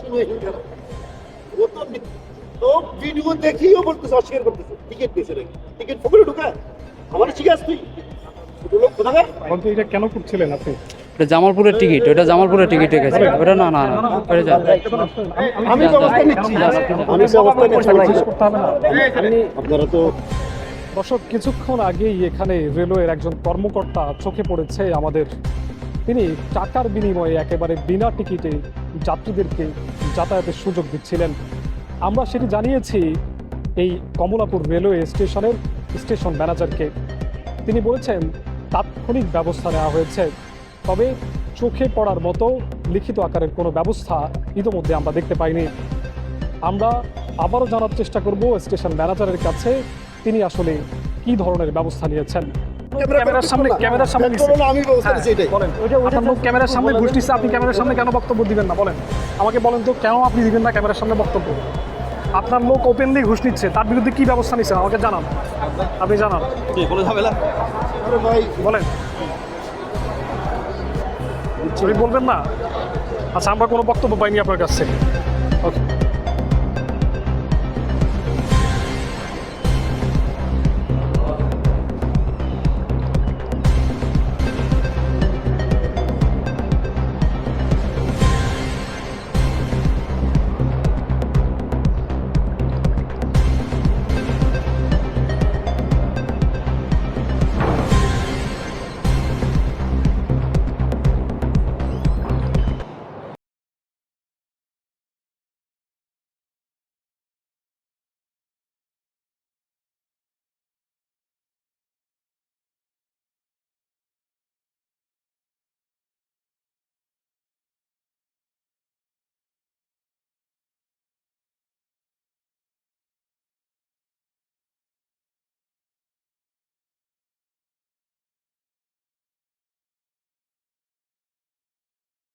তুমি এখানে ও তো তো ভিডিও দেখিও বলতেছে অস্বীকার করতেছে টিকিট দিয়েছে নাকি টিকিট পকেটে ঢুকায় আমার শিখাস তুই ছোট লোক কোথাকার বলতে এটা কেন করছিলেন আপনি এটা জামালপুরের টিকিট ওটা জামালপুরের টিকিট গেছে ওটা না না না ওটা যা আমি ব্যবস্থা নিচ্ছি ব্যবস্থা নিচ্ছি আপনারা তো দর্শক কিছুক্ষণ আগেই এখানে রেলওয়ের একজন কর্মকর্তা চোখে পড়েছে আমাদের তিনি টাকার বিনিময়ে একেবারে বিনা টিকিটে যাত্রীদেরকে যাতায়াতের সুযোগ দিচ্ছিলেন। আমরা সেটি জানিয়েছি এই কমলাপুর রেলওয়ে স্টেশনের স্টেশন ম্যানেজারকে। তিনি বলেছেন, তাৎক্ষণিক ব্যবস্থা নেওয়া হয়েছে, তবে চোখে পড়ার মতো লিখিত আকারের কোনো ব্যবস্থা ইতোমধ্যে আমরা দেখতে পাইনি। আমরা আবারও জানার চেষ্টা করব স্টেশন ম্যানেজারের কাছে তিনি আসলে কি ধরনের ব্যবস্থা নিয়েছেন। ক্যামেরার সামনে ক্যামেরার সামনে চলো আমি ব্যবস্থা নিচ্ছি এটাই। বলেন। আপনার লোক ক্যামেরার সামনে ঘুষ দিচ্ছে আপনি ক্যামেরার সামনে কেন বক্তব্য দিবেন না বলেন। আমাকে বলেন তো কেন আপনি দিবেন না ক্যামেরার সামনে বক্তব্য? আপনার লোক ওপেনলি ঘুষ নিচ্ছে তার বিরুদ্ধে কি ব্যবস্থা নিচ্ছেন আমাকে জানান। আপনি জানান। আরে বলেন। আপনি বলবেন না? আচ্ছা আমরা কোনো বক্তব্য পাইনি আপনার কাছ থেকে।